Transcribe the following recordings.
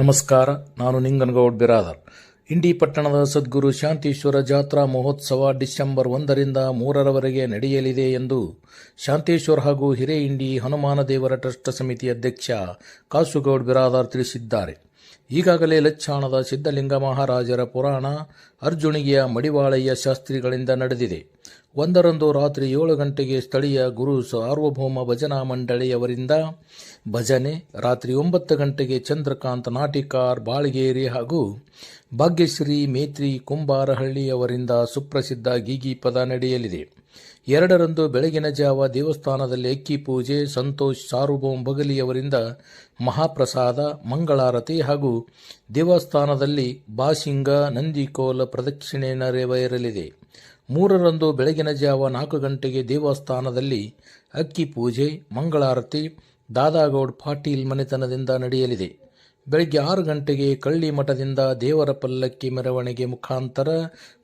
ನಮಸ್ಕಾರ, ನಾನು ನಿಂಗನಗೌಡ್ ಬಿರಾದರ್. ಇಂಡಿ ಪಟ್ಟಣದ ಸದ್ಗುರು ಶಾಂತೀಶ್ವರ ಜಾತ್ರಾ ಮಹೋತ್ಸವ ಡಿಸೆಂಬರ್ ಒಂದರಿಂದ ಮೂರರವರೆಗೆ ನಡೆಯಲಿದೆ ಎಂದು ಶಾಂತೇಶ್ವರ ಹಾಗೂ ಹಿರೇಇಂಡಿ ಹನುಮಾನ ದೇವರ ಟ್ರಸ್ಟ್ ಸಮಿತಿ ಅಧ್ಯಕ್ಷ ಕಾಸುಗೌಡ್ ಬಿರಾದಾರ್ ತಿಳಿಸಿದ್ದಾರೆ. ಈಗಾಗಲೇ ಲಚ್ಚಾಣದ ಸಿದ್ಧಲಿಂಗ ಮಹಾರಾಜರ ಪುರಾಣ ಅರ್ಜುನಿಗೆಯ ಮಡಿವಾಳಯ್ಯ ಶಾಸ್ತ್ರಿಗಳಿಂದ ನಡೆದಿದೆ. ಒಂದರಂದು ರಾತ್ರಿ ಏಳು ಗಂಟೆಗೆ ಸ್ಥಳೀಯ ಗುರು ಸಾರ್ವಭೌಮ ಭಜನಾ ಮಂಡಳಿಯವರಿಂದ ಭಜನೆ, ರಾತ್ರಿ ಒಂಬತ್ತು ಗಂಟೆಗೆ ಚಂದ್ರಕಾಂತ್ ನಾಟಿಕಾರ್ ಬಾಳ್ಗೇರಿ ಹಾಗೂ ಭಾಗ್ಯಶ್ರೀ ಮೇತ್ರಿ ಕುಂಬಾರಹಳ್ಳಿಯವರಿಂದ ಸುಪ್ರಸಿದ್ಧ ಗೀಗಿ ಪದ ನಡೆಯಲಿದೆ. ಎರಡರಂದು ಬೆಳಗಿನ ಜಾವ ದೇವಸ್ಥಾನದಲ್ಲಿ ಅಕ್ಕಿ ಪೂಜೆ, ಸಂತೋಷ್ ಸಾರ್ವಭೌಮ ಬಗಲಿಯವರಿಂದ ಮಹಾಪ್ರಸಾದ, ಮಂಗಳಾರತಿ ಹಾಗೂ ದೇವಸ್ಥಾನದಲ್ಲಿ ಬಾಸಿಂಗ, ನಂದಿಕೋಲ ಪ್ರದಕ್ಷಿಣೆ ನೆರವೇರಲಿದೆ. ಮೂರರಂದು ಬೆಳಗಿನ ಜಾವ ನಾಲ್ಕು ಗಂಟೆಗೆ ದೇವಸ್ಥಾನದಲ್ಲಿ ಅಕ್ಕಿ ಪೂಜೆ, ಮಂಗಳಾರತಿ, ದಾದಾಗೌಡ್ ಪಾಟೀಲ್ ಮನೆತನದಿಂದ ನಡೆಯಲಿದೆ. ಬೆಳಗ್ಗೆ ಆರು ಗಂಟೆಗೆ ಕಳ್ಳಿ ಮಠದಿಂದ ದೇವರ ಪಲ್ಲಕ್ಕಿ ಮೆರವಣಿಗೆ ಮುಖಾಂತರ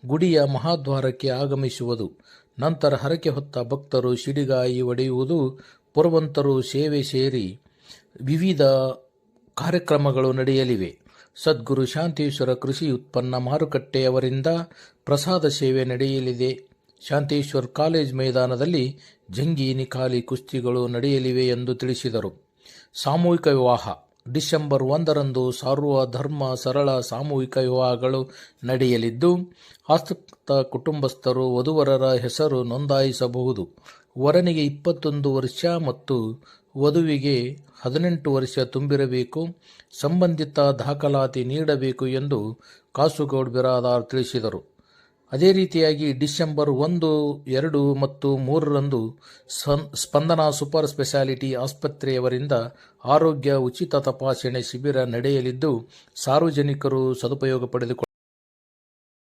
ಗುಡಿಯ ಮಹಾದ್ವಾರಕ್ಕೆ ಆಗಮಿಸುವುದು. ನಂತರ ಹರಕೆ ಹೊತ್ತ ಭಕ್ತರು ಶಿಡಿಗಾಯಿ ಒಡೆಯುವುದು, ಪುರವಂತರು ಸೇವೆ ಸೇರಿ ವಿವಿಧ ಕಾರ್ಯಕ್ರಮಗಳು ನಡೆಯಲಿವೆ. ಸದ್ಗುರು ಶಾಂತೇಶ್ವರ ಕೃಷಿ ಉತ್ಪನ್ನ ಮಾರುಕಟ್ಟೆಯವರಿಂದ ಪ್ರಸಾದ ಸೇವೆ ನಡೆಯಲಿದೆ. ಶಾಂತೇಶ್ವರ್ ಕಾಲೇಜ್ ಮೈದಾನದಲ್ಲಿ ಜಂಗಿ ನಿಖಾಲಿ ಕುಸ್ತಿಗಳು ನಡೆಯಲಿವೆ ಎಂದು ತಿಳಿಸಿದರು. ಸಾಮೂಹಿಕ ವಿವಾಹ. ಡಿಸೆಂಬರ್ ಒಂದರಂದು ಸಾರ್ವಧರ್ಮ ಸರಳ, ಸಾಮೂಹಿಕ ವಿವಾಹಗಳು ನಡೆಯಲಿದ್ದು, ಆಸಕ್ತ ಕುಟುಂಬಸ್ಥರು ವಧುವರರ ಹೆಸರು ನೋಂದಾಯಿಸಬಹುದು. ವರನಿಗೆ ಇಪ್ಪತ್ತೊಂದು ವರ್ಷ ಮತ್ತು ವಧುವಿಗೆ ಹದಿನೆಂಟು ವರ್ಷ ತುಂಬಿರಬೇಕು. ಸಂಬಂಧಿತ ದಾಖಲಾತಿ ನೀಡಬೇಕು ಎಂದು ಕಾಸುಗೌಡ್ ಬಿರಾದಾರ್ ತಿಳಿಸಿದರು. ಅದೇ ರೀತಿಯಾಗಿ ಡಿಸೆಂಬರ್ ಒಂದು, ಎರಡು ಮತ್ತು ಮೂರರಂದು ಸ್ಪಂದನ ಸೂಪರ್ ಸ್ಪೆಷಾಲಿಟಿ ಆಸ್ಪತ್ರೆಯವರಿಂದ ಆರೋಗ್ಯ ಉಚಿತ ತಪಾಸಣೆ ಶಿಬಿರ ನಡೆಯಲಿದ್ದು, ಸಾರ್ವಜನಿಕರು ಸದುಪಯೋಗ ಪಡೆದುಕೊಳ್ಳ